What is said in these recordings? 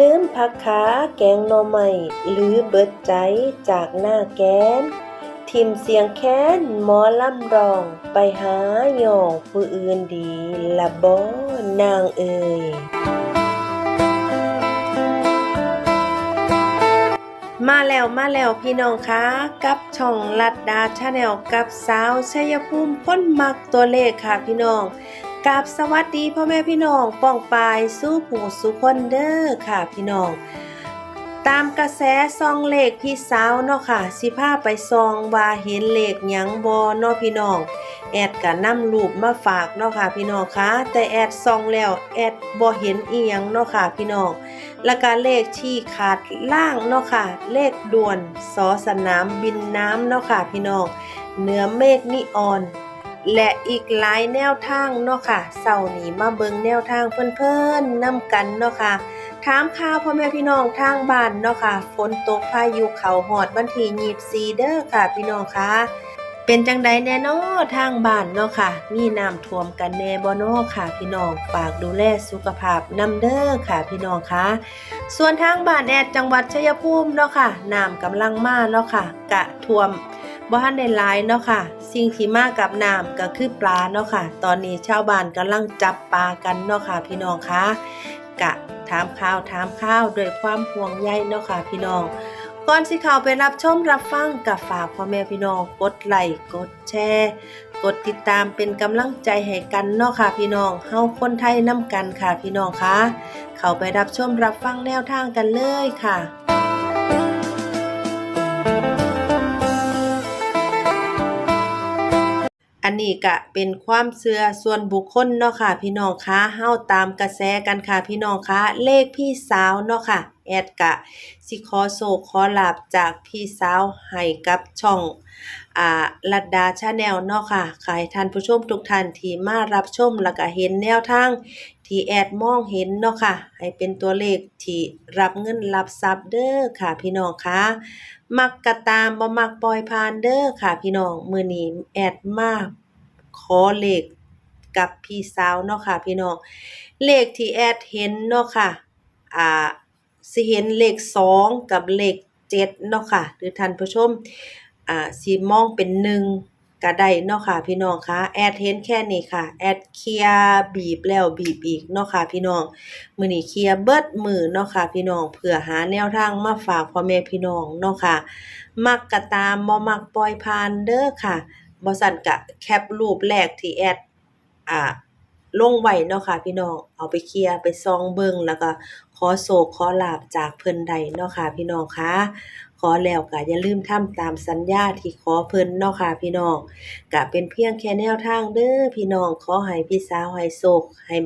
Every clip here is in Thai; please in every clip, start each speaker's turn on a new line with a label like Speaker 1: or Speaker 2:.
Speaker 1: ลืมผักขาแกงหน่อไม้หรือเบิดใจจากหน้าแกนทิมเสียงแค้นหมอลำรองไปหาหยองผู้อื่นดีละบ่นางเอ่ยมาแล้วมาแล้วพี่น้องคะกับช่องลัดดาชาแนลกับสาวชัยภูมิพ้นมักตัวเลขค่ะพี่น้อง กับสวัสดีพ่อแม่พี่น้องป้องปายสู้ผู้สุคนเด้อค่ะพี่น้อง ตามกระแสซองเลขพี่สาวเนาะค่ะ สิพาไปซองว่าเห็นเลขหยังบ่เนาะพี่น้อง แอดก็นำรูปมาฝากเนาะค่ะพี่น้องคะแต่แอดซองแล้วแอดบ่เห็นอีหยังเนาะค่ะพี่น้องแล้วก็เลขที่ขาดล่างเนาะค่ะ เลขด่วนสอสนามบินน้ำเนาะค่ะพี่น้องเนื้อเมฆนิออน และอีกหลายแนวทางเนาะค่ะเสาร์นี้มาเบิงแนวทางเพิ่นๆนำกันเนาะค่ะถามข่าวพ่อแม่พี่น้องทางบ้านเนาะค่ะฝนตกพายุเขาหอดวันที่24เด้อค่ะ พี่น้องคะเป็นจังใดแน่นอทางบ้านเนาะค่ะ มีน้ำท่วมกันแน่บ่เนาะค่ะ พี่น้องฝากดูแลสุขภาพน้ำเด้อค่ะ พี่น้องคะส่วนทางบ้านแอดจังหวัดชัยภูมิเนาะค่ะน้ำกำลังมาเนาะค่ะ กะท่วมบ่ทันได้หลายเนาะค่ะ สิ่งที่มากับน้ำก็คือปลาเนาะค่ะ ตอนนี้ชาวบ้านกำลังจับปลากันเนาะค่ะ พี่น้องคะกะถามข่าวถามข้าวด้วยความห่วงใยเนาะค่ะ พี่น้องก่อนสิเข้าไปรับชมรับฟังกับฝากพ่อแม่พี่น้องกดไลค์กดแชร์กดติดตามเป็นกำลังใจให้กันเนาะค่ะ พี่น้องเฮาคนไทยนำกันค่ะพี่น้องคะเข้าไปรับชมรับฟังแนวทางกันเลยค่ะ อันนี้ก็เป็นความเชื่อส่วนบุคคลเนาะค่ะ พี่น้องคะเฮาตามกระแสกันค่ะ พี่น้องคะเลขพี่สาวเนาะค่ะ แอดกะ สิขอโศกขอลาบจากพี่สาวให้กับช่อง อ่าลัดดาชาแนลเนาะค่ะขายท่านผู้ชมทุกท่านที่มารับชมแล้วก็เห็นแนวทางที่แอดมองเห็นเนาะค่ะ ให้เป็นตัวเลขที่รับเงินรับทรัพย์เด้อค่ะพี่น้องคะมักกระตามบ่มักปล่อยผ่านเด้อค่ะพี่น้องมื้อนี้แอดมาขอเลขกับพี่สาวเนาะค่ะพี่น้องเลขที่แอดเห็นเนาะค่ะอ่าสิเห็นเลขสองกับเลขเจ็ดเนาะค่ะหรือท่านผู้ชม อ่า สิมองเป็นหนึ่งก็ได้เนาะค่ะพี่น้องคะแอดเห็นแค่นี้ค่ะ แอดเคลียบีบแล้วบีบอีกเนาะค่ะพี่น้อง มือนี้เคลียเบิดมือเนาะค่ะพี่น้อง เพื่อหาแนวทางมาฝากพ่อแม่พี่น้องเนาะค่ะ มักก็ตามบ่มักปล่อยผ่านเด้อค่ะบ่ซั่นก็แคปรูปแรกที่แอดอ่าลงไว้เนาะค่ะพี่น้อง เอาไปเคลียร์ไปซองเบิงแล้วก็ขอโศกขอลาบจากเพิ่นใดเนาะค่ะพี่น้องคะ ขอแล้วก็อย่าลืมทำตามสัญญาที่ขอเพิ่นเนาะค่ะพี่น้องก็เป็นเพียงแค่แนวทางเด้อพี่น้องขอให้พี่สาวให้โศกให้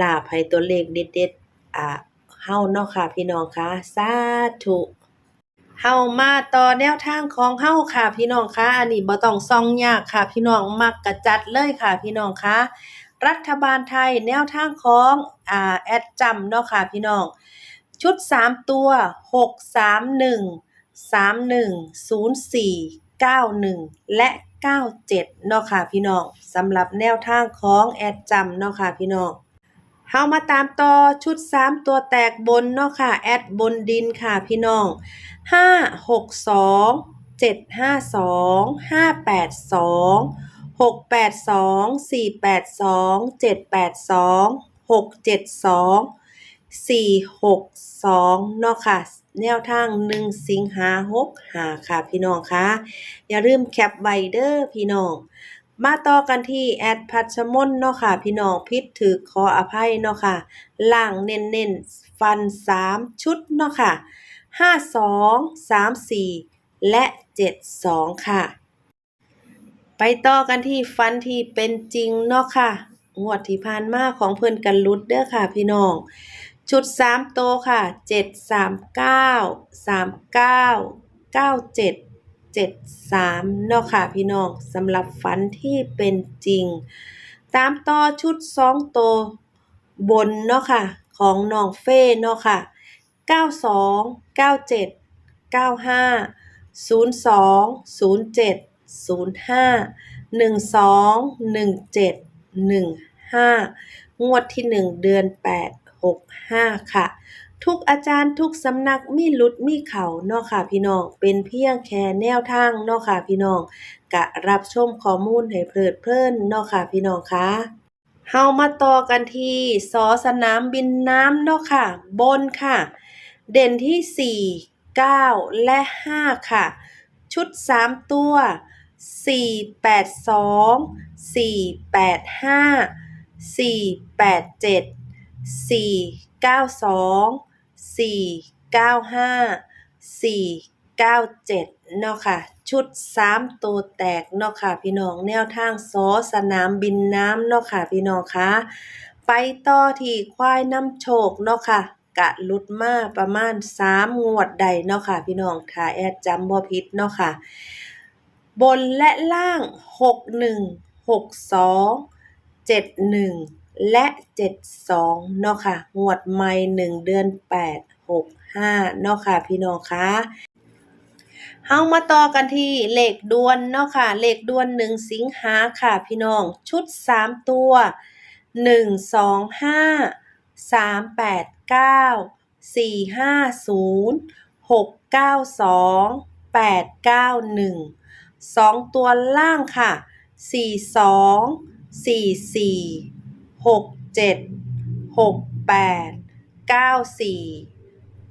Speaker 1: ลาบให้ตัวเลขเด็ดๆอ่าเฮาเนาะค่ะพี่น้องคะสาธุเฮามาต่อแนวทางของเฮาค่ะ พี่น้องคะอันนี้บ่ต้องส่องยากค่ะ พี่น้องมักกระจัดเลยค่ะ พี่น้องคะรัฐบาลไทยแนวทางของอ่าแอดจำเนาะค่ะ พี่น้อง ชุด 3 ตัว 6 3 1 3 1 0 4 9 1 และ 97 เนาะค่ะพี่น้องสำหรับแนวทางของแอดจำเนาะค่ะพี่น้องเฮามาตามต่อชุด 3 ตัวแตกบนเนาะค่ะแอดบนดินค่ะพี่น้อง 5 6 2 7 5 2 582 682 482 782 672 8 2หกแปดสองสี่แปดสองเจ็ดแปดสองหกสองเนาะค่ะ แนวทางหนึ่งสิงหาหกหาค่ะ พี่น้องคะอย่าลืมแคปไวเด้อพี่น้อง มาต่อกันที่แอดพัชมนเนาะค่ะ พี่น้องพิษถือขออภัยเนาะค่ะ ล่างเน้นเน้นฟันสามชุดเนาะค่ะห้าสองสามสี่และเจ็ดสองค่ะ ไปต่อกันที่ฟันที่เป็นจริงเนาะค่ะงวดที่ผ่านมาของเพิ่อนกันลุดเด้อค่ะพี่น้อง ชุดสามโตวค่ะเจ็ดสามเก้าสามเก้าเก้าเจ็ดเจ็ดสามเนาะค่ะพี่น้องสำหรับฟันที่เป็นจริง ตามต่อชุดสองโตวบนเนาะค่ะ ของน้องเฟ่เนาะค่ะเก้าสองเก้าเจ็ดเก้าห้าศูนย์สองศูนย์เจ็ดศูนย์ห้าหนึ่งสองหนึ่งเจ็ดหนึ่งห้างวดที่หนึ่งเดือนแปด หกห้าค่ะ ทุกอาจารย์ทุกสำนักมีหลุดมีเขาเนาะค่ะพี่น้อง เป็นเพียงแค่แนวทางเนาะค่ะพี่น้องกะรับชมข้อมูลให้เพลิดเพลินเนาะค่ะพี่น้องคะเฮามาต่อกันที่สอสนามบินน้ำเนาะค่ะ บนค่ะ เด่นที่ 4 9 และ 5 ค่ะ ชุด 3 ตัว 4 8 2 4 8 5 4 8 7 4 9 2 4 9 5 4 9 7เนาะค่ะ ชุด3ตัวแตกเนาะค่ะ พี่น้องแนวทางสอสนามบินน้ำเนาะค่ะ พี่น้องคะไปต่อที่ควายน้ำโชคเนาะค่ะกะลุดมาประมาณ3งวดใดเนาะค่ะ พี่น้องถ้าแอดจำบ่ผิดเนาะค่ะ บนและล่าง61 62 71 และ72เนาะค่ะ งวดใหม่1เดือน8 65เนาะค่ะ พี่น้องคะเฮามาต่อกันที่เลขด่วนเนาะค่ะ เลขด่วน1สิงหาค่ะ พี่น้อง ชุด3ตัว1 2 5 3 8 9 4 5 0 6 9 2 8 9 1สองตัวล่างค่ะสี่สองสี่สี่ หกเจ็ดหกแปดเก้าสี่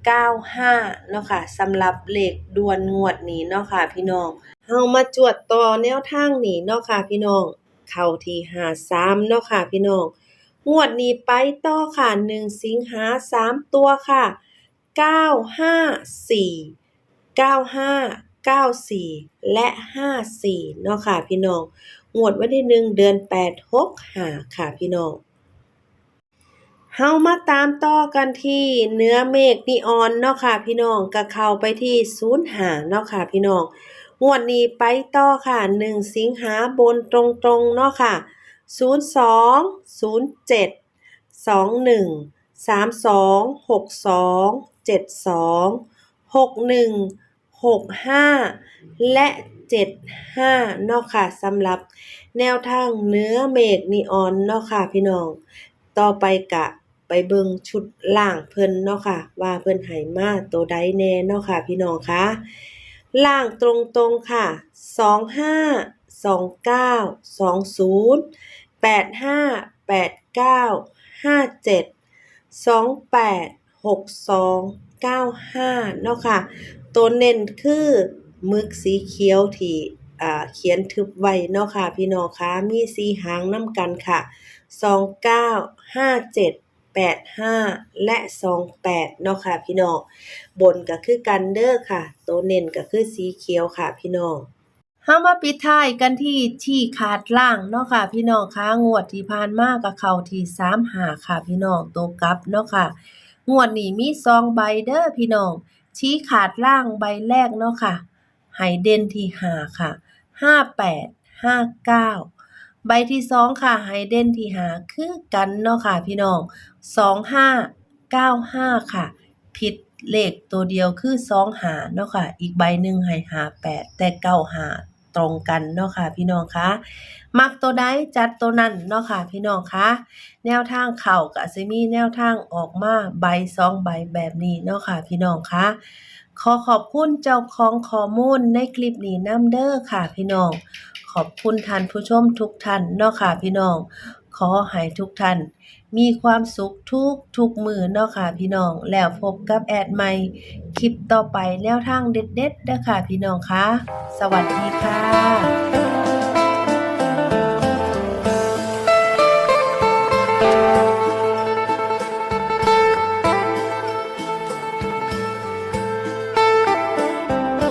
Speaker 1: เก้าห้าเนาะค่ะสำหรับเลขดวนงวดนี้เนาะค่ะพี่น้องเฮามาจวดต่อแนวทางนี้เนาะค่ะพี่น้องเข้าที่หาสามเนาะค่ะพี่น้องงวดนี้ไปต่อค่ะหนึ่งสิงหาสามตัวค่ะเก้าห้าสี่เก้าห้าเก้าสี่และห้าสี่เนาะค่ะพี่น้อง งวดวันที่หนึ่งเดือนแปดหกหาค่ะพี่น้องเฮามาตามต่อกันที่เนื้อเมฆนีออนเนาะค่ะพี่น้องก็เข้าไปที่ศูนย์หาเนาะค่ะพี่น้องงวดนี้ไปต่อค่ะหนึ่งสิงหาบนตรงๆเนาะค่ะศูนย์สองศูนย์เจ็ดสองหนึ่งสามสองหกสองเจ็ดสองหกหนึ่ง หกห้าและเจ็ดห้าเนาะค่ะสำหรับแนวทางเนื้อเมฆนีออนเนาะค่ะพี่น้อง ต่อไปกะไปเบิ่งชุดล่างเพิ่นเนาะค่ะ ว่าเพิ่นให้มาตัวใดแน่เนาะค่ะ พี่น้องคะล่างตรงๆค่ะ 25 29 20 85 89 57 28 62 95เนาะค่ะ ตัวเน้นคือมึกสีเขียวที่เขียนทึบไว้เนาะค่ะ พี่น้องคะมีสีหางน้ำกันค่ะสองเก้าห้าเจ็ดแปดห้าและสองแปดเนาะค่ะ พี่น้อง บนก็คือกันเด้อค่ะ ตัวเน้นก็คือสีเขียวค่ะ พี่น้องเฮามาปิดท้ายกันที่ที่ขาดล่างเนาะค่ะ พี่น้องคะงวดที่ผ่านมาก็เข้าที่สามหาค่ะ พี่น้องตัวกลับเนาะค่ะ งวดนี้มีซองใบเด้อพี่น้อง ชี้ขาดล่างใบแรกเนาะค่ะไฮเดนที่หาค่ะห้าแปดห้าเก้าใบที่สองค่ะไฮเดนที่หาคือกันเนาะค่ะพี่น้องสองห้าเก้าห้าค่ะ ผิดเลขตัวเดียวคือสองหาเนาะค่ะ อีกใบหนึ่งไฮหาแปดแต่เก้าหา ตรงกันเนาะค่ะพี่น้องคะมักตัวใดจัดตัวนั้นเนาะค่ะพี่น้องคะแนวทางเข่ากับซิมีแนวทางออกมาใบสองใบแบบนี้เนาะค่ะพี่น้องคะขอขอบคุณเจ้าของข้อมูลในคลิปนี้น้ำเด้อค่ะพี่น้อง ขอบคุณท่านผู้ชมทุกท่านเนาะค่ะพี่น้อง ขอให้ทุกท่าน มีความสุขทุกทุกมือเนาะค่ะพี่น้อง แล้วพบกับแอดใหม่คลิปต่อไปแนวทางเด็ดๆเด้อค่ะพี่น้องคะสวัสดีค่ะ